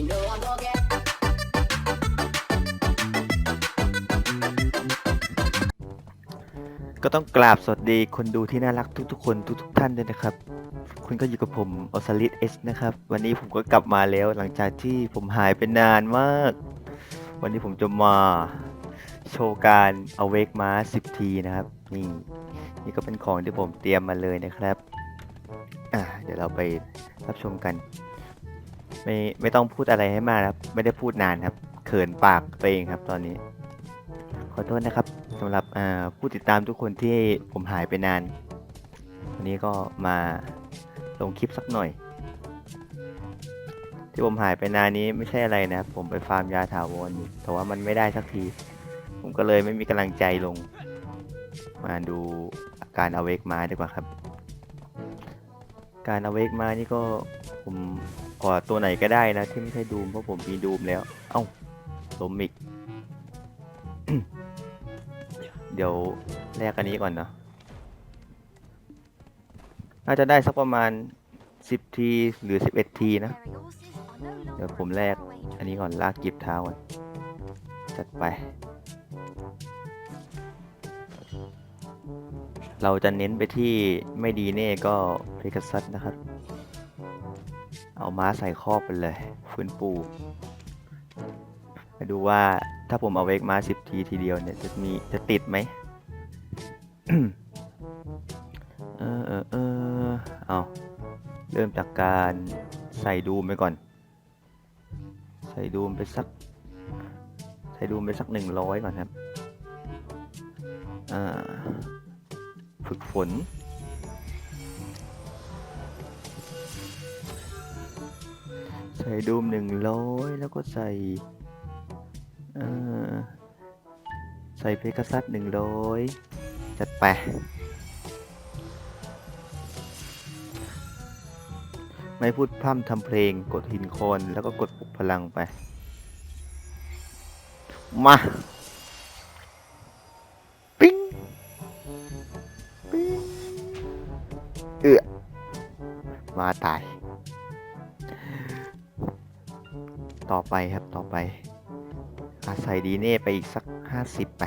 You know I'm gonna get ก็ต้องกราบสวัสดีคนดูที่น่ารักทุกๆ คนทุกๆท่านด้วยนะครับ คุณก็อยู่กับผมออสลิดเอสนะครับ วันนี้ผมก็กลับมาแล้วหลังจากที่ผมหายไปนานมาก วันนี้ผมจะมาโชว์การ awake ม้า10 ทีนะครับ นี่ นี่ก็เป็นของที่ผมเตรียมมาเลยนะครับ อ่าเดี๋ยวเราไปรับชมกัน ไม่ไม่ต้องพูดอะไรให้มากครับ ไม่ได้พูดนานครับ เขินปากตัวเองครับตอนนี้ ขอโทษนะครับสำหรับผู้ติดตามทุกคนที่ผมหายไปนาน วันนี้ก็มาลงคลิปสักหน่อย ที่ผมหายไปนานนี้ไม่ใช่อะไรนะครับ ผมไปฟาร์มยาถาวรอยู่แต่ว่ามันไม่ได้สักที ผมก็เลยไม่มีกำลังใจลง มาดูอาการอเวกมาดีกว่าครับ การอเวกมานี่ก็ผม ขอตัวไหนก็ได้นะที่ไม่ใช่ดูมเพราะผมมีดูมแล้ว เอ้าลมอีก เดี๋ยวแลกอันนี้ก่อนเนาะน่าจะได้สักประมาณ 10 ทีหรือ 11 ทีนะ เดี๋ยวผมแลกอันนี้ก่อนลากกิบเท้าก่อนจัดไป เราจะเน้นไปที่ไม่ดีเน่ก็เพกัซัสนะครับ เอาม้าใส่ครอบไปเลย ฟื้นปูมาดูว่าถ้าผมเอาเวกม้า10ทีทีเดียวเนี่ยจะมีจะติดไหมเออเออเออเอาเริ่มจากการใส่ดูมไปก่อน ใส่ดูมไปสัก ใส่ดูมไปสักหนึ่งร้อยก่อนครับ อ่า ฝึกฝน ใส่ดูมหนึ่งร้อยแล้วก็ใส่ใส่เพกาซัสหนึ่งร้อยจัดไปไม่พูดพร่ำทำเพลงกดหินโคนแล้วก็กดปลุกพลังไป มา ปิ้ง ปิ้ง เอือมาตา ไปครับต่อไป อาใส่ดีเน่ไปอีกสักห้าสิบไป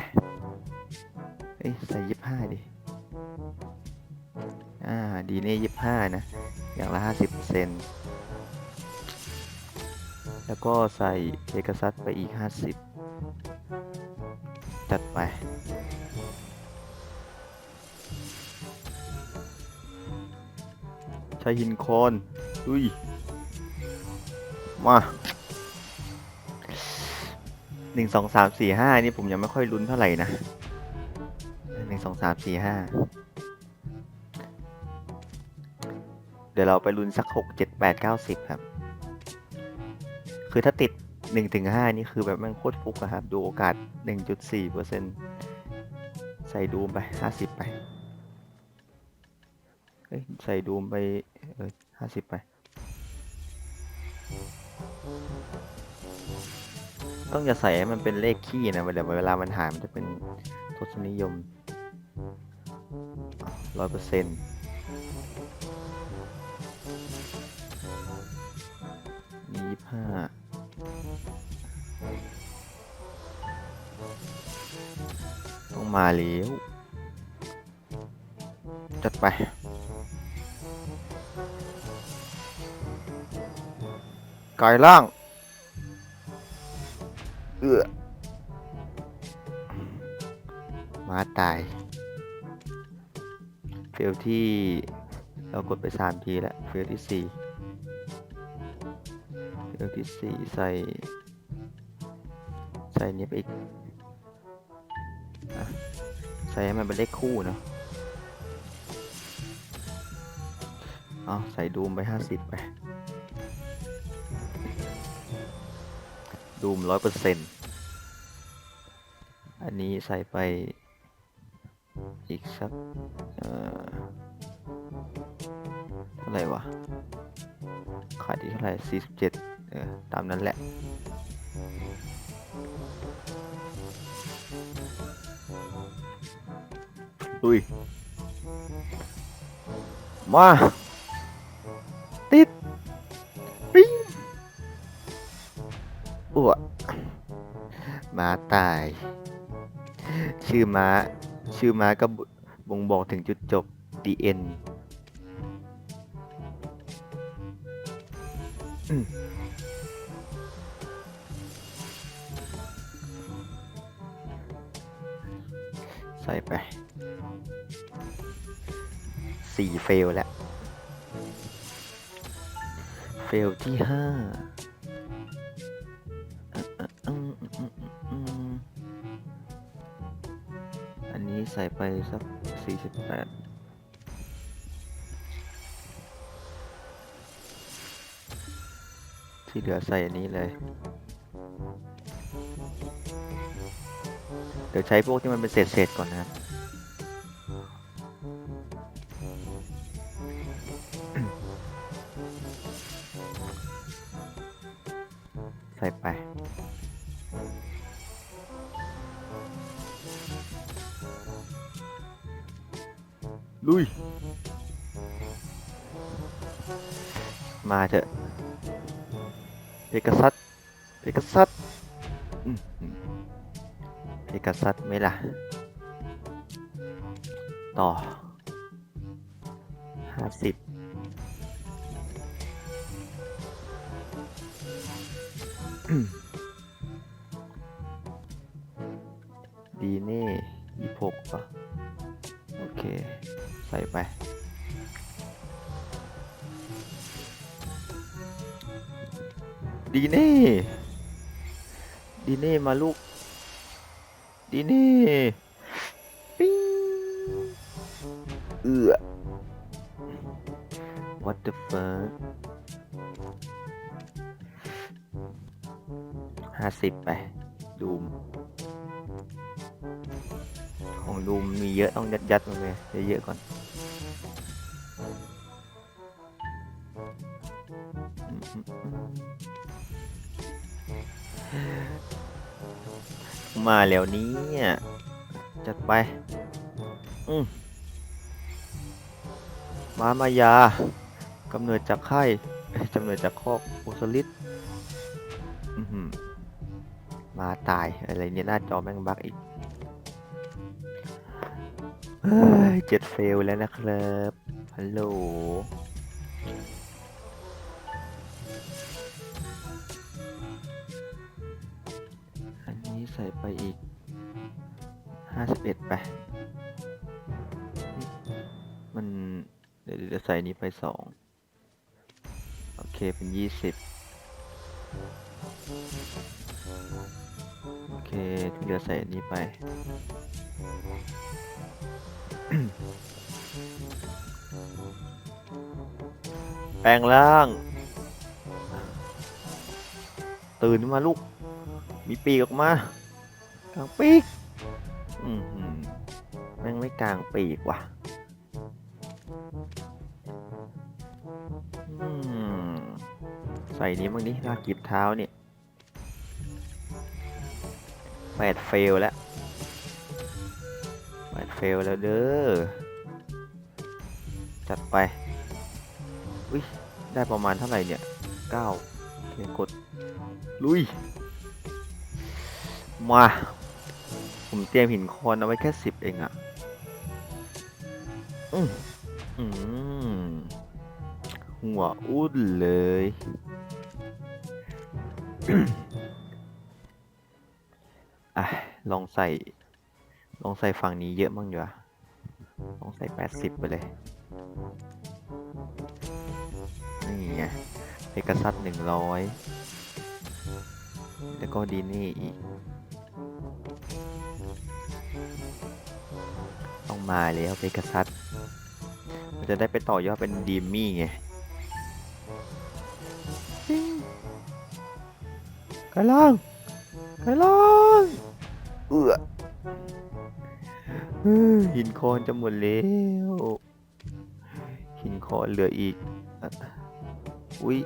เอ้ยใส่ยี่ห้าดิอ่าดีเน่ยี่ห้านะ อย่างละห้าสิบเซนแล้วก็ใส่เอกซัสไปอีกห้าสิบจัดไปใช้หินโคนอุ้ย มา หนึ่งสองสามสี่ห้านี่ผมยังไม่ค่อยลุ้นเท่าไหร่นะหนึ่งสองสามสี่ห้าเดี๋ยวเราไปลุ้นสักหกเจ็ดแปดเก้าสิบครับ คือถ้าติดหนึ่งถึงห้านี่คือแบบแม่งโคตรฟุกอะครับ ดูโอกาสหนึ่งจุดสี่เปอร์เซ็นใส่ดูมไปห้าสิบไปเอ้ยใส่ดูมไปเออห้าสิบไป ต้องอย่าใส่ให้มันเป็นเลขขี้นะเดี๋ยวเวลามันหายมันจะเป็นทศนิยมร้อยเปอร์เซ็นต์มียี่ห้าต้องมาแล้วจัดไปกายล่าง เอื้อมาตาย เฟลที่เรากดไปสามทีแล้ว เฟลที่สี่เฟลที่สี่ใส่ ใส่นี้ไปอีกอะใส่ให้มันเป็นเลขคู่เนาะเอาใส่ดูมไปห้าสิบไป ดูมร้อยเปอร์เซ็นต์อันนี้ใส่ไปอีกสักเอ่อเท่าไหร่วะ ขาดอีกเท่าไหร่สี่สิบเจ็ดเออ ตามนั้นแหละ อุ้ย มา ม้าตาย ชื่อม้า ชื่อม้าก็บ่งบอกถึงจุดจบ the end อืมใส่ไปสี่เฟลแล้ว เฟลที่ห้า ใส่ไปสักสี่สิบแปดที่เหลือใส่อันนี้เลย เดี๋ยวใช้พวกที่มันเป็นเศษๆก่อนนะครับ มาเถอะเอกซัตเอกซัตเอกซัตไหมล่ะ ต่อห้าสิบดีเน่ยี่หกป่ะ โอเค ใส่ไป ดีเน่ดีเน่มาลูกดีเน่ปิ้งเอือ what the fuck ห้าสิบไปดูมของดูมมีเยอะต้องยัดยัดมาเลยเยอะๆก่อน มาแล้วนี้จัดไป อืมมามายากำเนิดจากไข่กำเนิดจากคอกโอสลิดมาตายอะไรเนี่ยหน้าจอแม่งบักอีกเจ็ดเฟลแล้วนะครับฮัลโหล ใส่ไปอีกห้าสิบเอ็ดไป มันเดี๋ยวเดี๋ยวใส่นี้ไปสองโอเคเป็นยี่สิบโอเคที่เหลือใส่นี้ไปแปลงร่าง ตื่นขึ้นมาลูก มีปีกออกมา กลางปีกอืมหืมแม่งไม่กลางปีกว่ะอืมใส่นี้บ้างดิลากีบเท้าเนี่ยแปดเฟลแล้วแปดเฟลแล้วเด้อ จัดไป อุ้ย ได้ประมาณเท่าไหร่เนี่ยเก้าโอเคกด ลุย มา ผมเตรียมหินคอนเอาไว้แค่สิบเองอะอืมอืมหัวอุ้นเลย อะ ลองใส่ ลองใส่ฝั่งนี้เยอะมั่งดีกว่าลองใส่แปดสิบไปเลย นี่ไงเพกาซัสหนึ่งร้อยแล้วก็ดีนี่อีก มาแล้วเพกาซัสมันจะได้ไปต่อยอดเป็นดีมมี่ไงปิ้งกระล่างกระล่างเอือเฮ้ยหินคอนจะหมดแล้วหินคอนเหลืออีกอะอุ้ย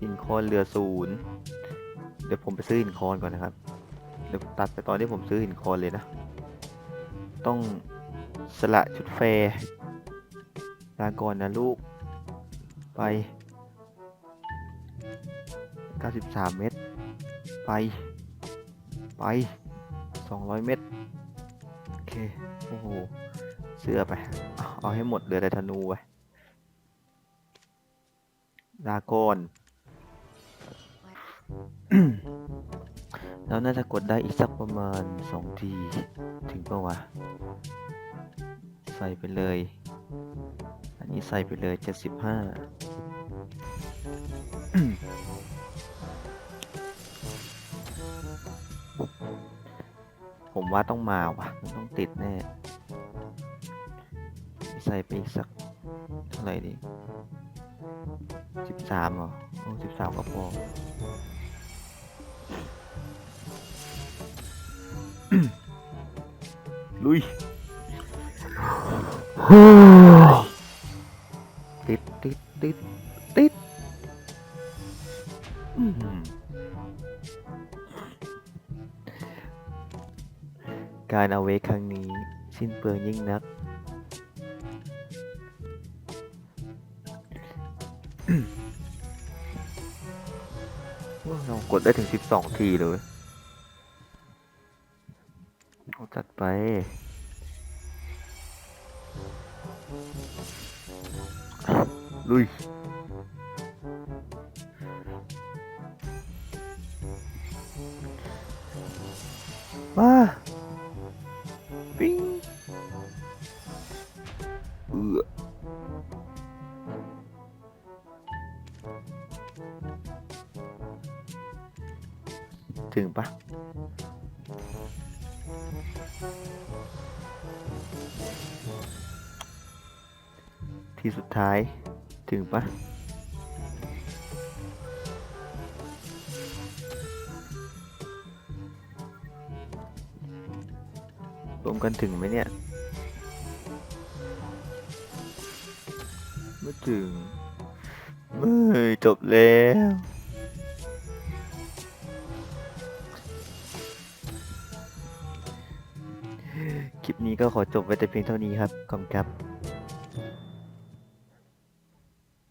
หินคอนเหลือศูนย์เดี๋ยวผมไปซื้อหินคอนก่อนนะครับ เดี๋ยวผมตัดไปตอนที่ผมซื้อหินคอนเลยนะ ต้อง สละชุดแฟร์ลาก่อนนะลูก ไป 93 เมตร ไป ไปสองร้อยเมตร โอเค โอ้โห เสื้อไป เอาให้หมดเหลือแต่ธนูไปลาก่อนแล้วน่าจะกดได้อีกสักประมาณสองที ถึงปะวะ ใส่ไปเลย อันนี้ใส่ไปเลยเจ็ดสิบห้าผมว่าต้องมาว่ะ มันต้องติดแน่ ใส่ไปอีกสักเท่าไหร่ดีสิบสามเหรอ โอ้สิบสามก็พอลุย ติดติดติดติดการเอาเวคครั้งนี้ สิ้นเปลืองยิ่งนัก เรากดได้ถึง 12 ทีเลยเอาจัดไป ลุยมาปิ้ง ที่สุดท้าย ถึงปะรวมกันถึงไหมเนี่ย ไม่ถึงเมื่อยจบแล้วคลิปนี้ก็ขอจบไว้แต่เพียงเท่านี้ครับขอบคุณครับ